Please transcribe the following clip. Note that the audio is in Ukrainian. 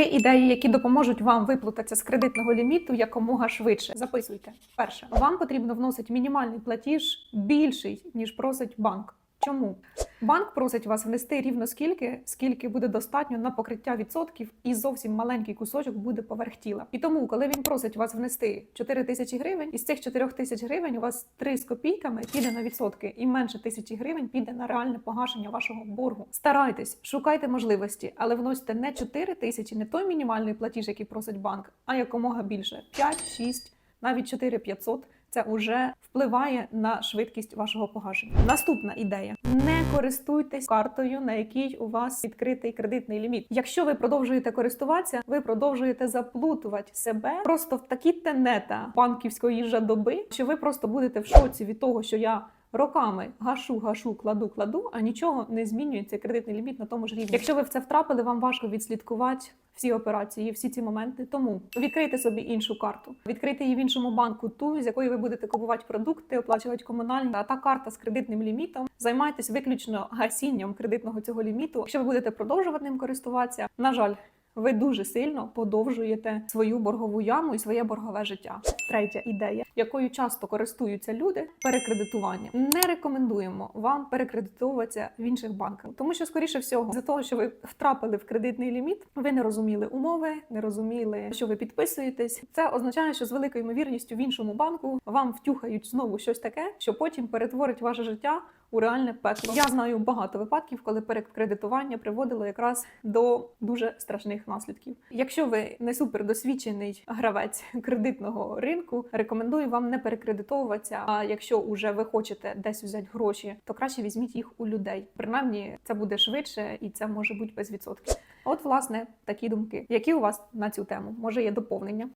Три ідеї, які допоможуть вам виплутатися з кредитного ліміту якомога швидше. Записуйте. Перше, вам потрібно вносити мінімальний платіж більший ніж просить банк. Чому банк просить вас внести рівно скільки, скільки буде достатньо на покриття відсотків, і зовсім маленький кусочок буде поверх тіла. І тому, коли він просить вас внести 4 тисячі гривень, із цих 4 тисяч гривень у вас 3 з копійками піде на відсотки, і менше тисячі гривень піде на реальне погашення вашого боргу. Старайтесь, шукайте можливості, але вносьте не 4 тисячі, не той мінімальний платіж, який просить банк, а якомога більше 5, 6, навіть 4 500 це вже впливає на швидкість вашого погашення. Наступна ідея: не користуйтесь картою, на якій у вас відкритий кредитний ліміт. Якщо ви продовжуєте користуватися, ви продовжуєте заплутувати себе просто в такі тенета банківської жадоби, що ви просто будете в шоці від того, що я. Роками гашу, гашу, кладу, кладу, а нічого не змінюється кредитний ліміт на тому ж рівні. Якщо ви в це втрапили, вам важко відслідкувати всі операції, всі ці моменти. Тому відкрийте собі іншу карту, відкрийте її в іншому банку, ту з якої ви будете купувати продукти, оплачувати комунальні. А та карта з кредитним лімітом. Займайтесь виключно гасінням кредитного цього ліміту. Якщо ви будете продовжувати ним користуватися, на жаль. Ви дуже сильно подовжуєте свою боргову яму і своє боргове життя. Третя ідея, якою часто користуються люди перекредитуванням. Не рекомендуємо вам перекредитовуватися в інших банках, тому що, скоріше всього, за того, що ви втрапили в кредитний ліміт, ви не розуміли умови, не розуміли, що ви підписуєтесь. Це означає, що з великою ймовірністю в іншому банку вам втюхають знову щось таке, що потім перетворить ваше життя у реальне пекло. Я знаю багато випадків, коли перекредитування приводило якраз до дуже страшних наслідків. Якщо ви не супердосвідчений гравець кредитного ринку, рекомендую вам не перекредитовуватися. А якщо уже ви хочете десь взяти гроші, то краще візьміть їх у людей. Принаймні, це буде швидше і це може бути без відсотків. От, власне, такі думки. Які у вас на цю тему? Може, є доповнення?